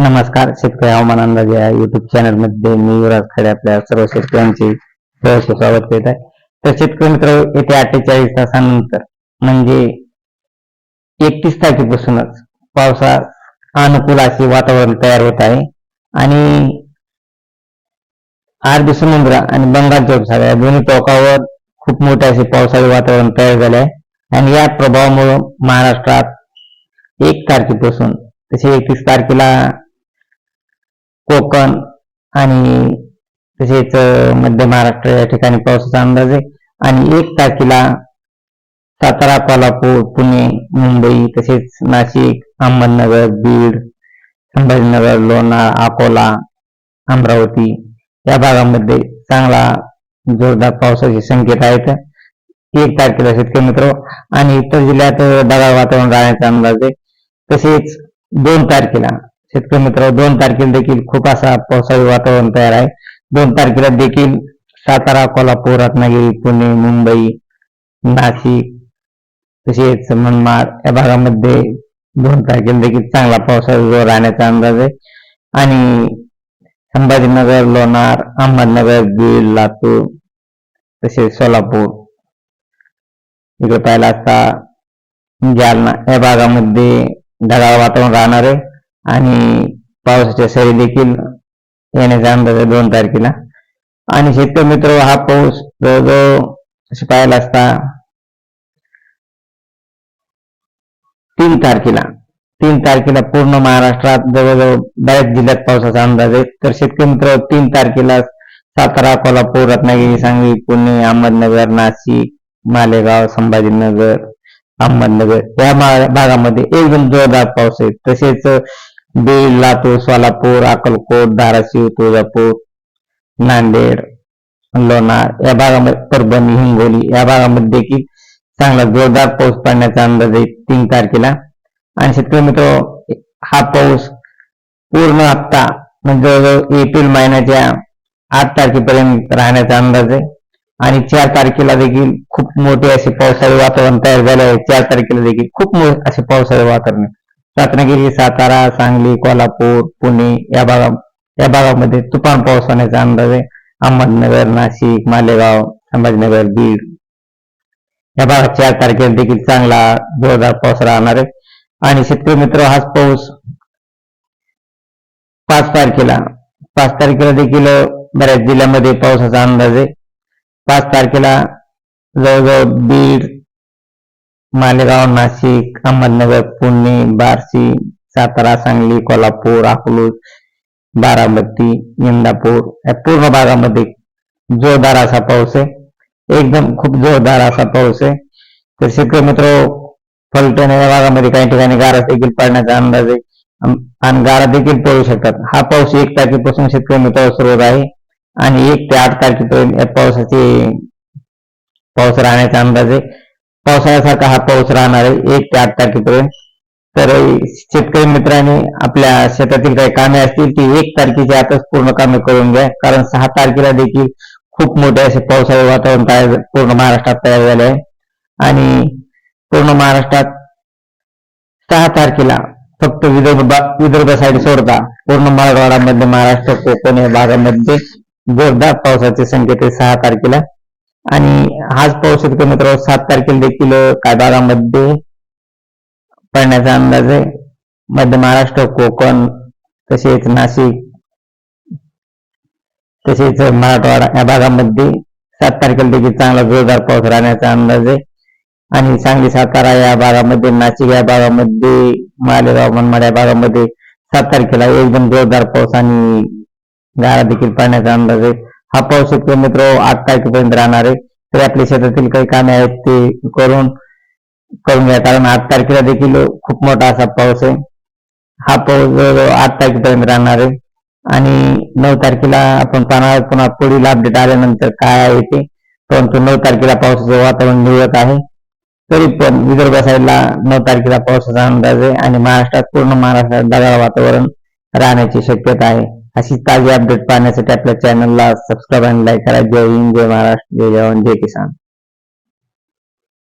नमस्कार शेतकरी हवामान अंदाज या युट्यूब चॅनलमध्ये मी युवराज खडे आपल्या सर्व शेतकऱ्यांचे सहर्ष स्वागत करीत आहे. तर शेतकरी मित्र येत्या अठ्ठेचाळीस तासानंतर म्हणजे एकतीस तारखेपासूनच पावसा अनुकूल असे वातावरण तयार होत आहे. आणि अरबी समुद्र आणि बंगालच्या उपसागर या दोन्ही टोकावर खूप मोठे असे पावसाळी वातावरण तयार झाले आहे. आणि या प्रभावामुळे महाराष्ट्रात एक तारखेपासून तसे एकतीस तारखेला कोकण आणि तसेच मध्य महाराष्ट्र या ठिकाणी पावसाचा अंदाज आहे. आणि एक तारखेला सातारा कोल्हापूर पुणे मुंबई तसेच नाशिक अहमदनगर बीड संभाजीनगर लोणार अकोला अमरावती या भागामध्ये चांगला जोरदार पावसाचे संकेत आहेत. एक तारखेला शेतकरी मित्र आणि इतर जिल्ह्यात ढगाळ वातावरण राहण्याचा अंदाज आहे. तसेच दोन तारखेला शेतकरी मित्र दोन तारखेला देखील खूप असा पावसाळी वातावरण तयार आहे. दोन तारखेला देखील सातारा कोल्हापूर रत्नागिरी पुणे मुंबई नाशिक तसेच मनमाड या भागामध्ये दोन तारखेला देखील चांगला पावसाळी जोर राहण्याचा अंदाज आहे. आणि संभाजीनगर लोणार अहमदनगर बीड लातूर तसेच सोलापूर इकडे पाहिला असता जालना या भागामध्ये ढगाळ वातावरण राहणार आहे. आणि पावसाच्या सरी देखील येण्याचा अंदाज आहे दोन तारखेला. आणि शेतकरी मित्र हा पाऊस जवळजवळ पाहायला असता तीन तारखेला. तीन तारखेला पूर्ण महाराष्ट्रात जवळजवळ बऱ्याच जिल्ह्यात पावसाचा अंदाज आहे. तर शेतकरी मित्र तीन तारखेला सातारा कोल्हापूर रत्नागिरी सांगली पुणे अहमदनगर नाशिक मालेगाव संभाजीनगर अहमदनगर या भागामध्ये एकदम जोरदार पाऊस आहे. तसेच बीड लातूर सोलापूर अक्कलकोट धाराशिव तुळजापूर नांदेड लोणार. या भागामध्ये परभणी हिंगोली या भागामध्ये देखील चांगला जोरदार पाऊस पडण्याचा अंदाज आहे तीन तारखेला. आणि शेतकरी मित्र हा पाऊस पूर्ण हप्ता म्हणजे जवळजवळ एप्रिल महिन्याच्या आठ तारखेपर्यंत राहण्याचा अंदाज आहे. आणि चार तारखेला देखील खूप मोठे असे पावसाळी वातावरण तयार झाले आहे. चार तारखेला देखील खूप मोठे असे पावसाळी वातावरण आहे. रत्नागिरी सातारा सांगली कोल्हापूर पुणे या भागा या भागामध्ये तुफान पाऊस होण्याचा अंदाज आहे अहमदनगर नाशिक मालेगाव संभाजीनगर बीड या भागात चार तारखेला देखील चांगला जोरदार पाऊस राहणार आहे. आणि शेतकरी मित्र हाच पाऊस पाच तारखेला पाच तारखेला देखील बऱ्याच जिल्ह्यामध्ये पावसाचा अंदाज आहे. पाच तारखेला जवळजवळ बीड मालेगाव नाशिक अहमदनगर पुणे बार्शी सातारा सांगली कोल्हापूर अकलूज बारामती इंदापूर या पूर्ण भागामध्ये जोरदार असा पाऊस आहे. एकदम खूप जोरदार असा पाऊस आहे. तर शेतकरी मित्र फलटण या भागामध्ये काही ठिकाणी गारा देखील पडण्याचा अंदाज आहे. आणि गारा देखील पडू शकतात. हा पाऊस एक तारखेपासून शेतकरी मित्र सुरू आहे. आणि एक ते आठ तारखेपर्यंत या पावसाचे पाऊस राहण्याचा अंदाज आहे. पावसाळ्यासारखा हा पाऊस राहणार आहे. एक ते आठ तारखेपर्यंत. तर शेतकरी मित्रांनी आपल्या शेतातील काही कामे असतील ती एक तारखेची आताच पूर्ण कामे करून घ्या. कारण सहा तारखेला देखील खूप मोठे असे पावसाळी वातावरण तयार पूर्ण महाराष्ट्रात तयार झाले आहे. आणि पूर्ण महाराष्ट्रात सहा तारखेला फक्त विदर्भ विदर्भ साईड सोडता पूर्ण मराठवाडा मध्य महाराष्ट्र कोकण या भागामध्ये जोरदार पावसाचे संकेत सहा तारखेला. आणि हाच पाऊस शेतकरी मित्र सात तारखेला देखील काही भागामध्ये पडण्याचा अंदाज आहे. मध्य महाराष्ट्र कोकण तसेच नाशिक तसेच मराठवाडा या भागामध्ये सात तारखेला देखील चांगला जोरदार पाऊस राहण्याचा अंदाज आहे. आणि सांगली सातारा या भागामध्ये नाशिक या भागामध्ये मालेगाव मनमाड या भागामध्ये सात तारखेला एकदम जोरदार पाऊस आणि गारा देखील पडण्याचा अंदाज आहे. हा पाऊस शेतकरी मित्र आठ तारखेपर्यंत राहणार आहे. तरी आपल्या शेतातील काही कामे आहेत ते करून करून घ्या. कारण आठ तारखेला देखील खूप मोठा असा पाऊस आहे. हा पाऊस आठ तारखेपर्यंत राहणार आहे. आणि नऊ तारखेला आपण पाहणार पुन्हा पुढील अपडेट आल्यानंतर काय आहे ते. परंतु नऊ तारखेला पावसाचं वातावरण निवडत आहे. तरी पण विदर्भ साईडला नऊ तारखेला पावसाचा अंदाज आहे. आणि महाराष्ट्रात पूर्ण महाराष्ट्रात ढगाळ वातावरण राहण्याची शक्यता आहे. अशी ताजी अपडेट पाहण्यासाठी आपल्या चॅनलला सबस्क्राईब आणि लाईक करा. जय हिंद जय महाराष्ट्र जय जवान जय किसान.